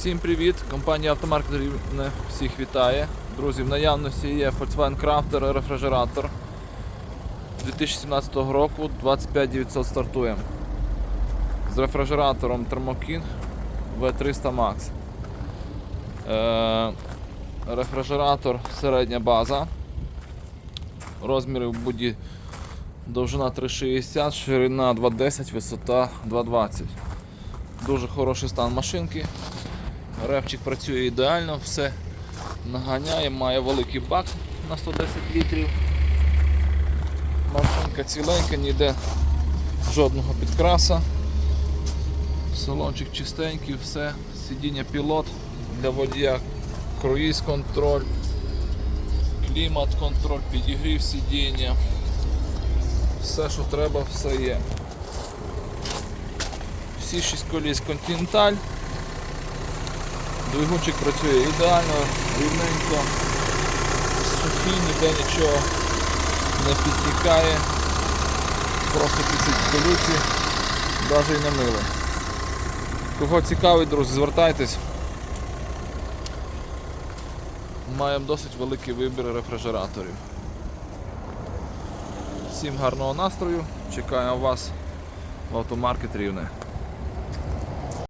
Всім привіт! Компанія Автомаркет Рівне всіх вітає. Друзі, в наявності є Volkswagen Crafter рефрижератор 2017 року 25900 стартуємо. З рефрижератором Thermoking V300 Max. Е, рефрижератор середня база. Розміри в буді довжина 3,60, ширина 2,10, висота 2,20. Дуже хороший стан машинки. Ревчик працює ідеально, все наганяє, має великий бак на 110 літрів. Машинка ціленька, ніде жодного підкраса. Салончик чистенький, все, сидіння пілот для водія, круїз контроль, клімат контроль, підігрів сидіння. Все, що треба, все є. Всі 6 коліс Continental. Двигунчик працює ідеально, рівненько, сухий, ніде нічого не підтікає, просто пісить колюці, навіть і не мило. Кого цікавить, друзі, звертайтесь. Маємо досить великий вибір рефрижераторів. Всім гарного настрою, чекаємо вас в автомаркет Рівне.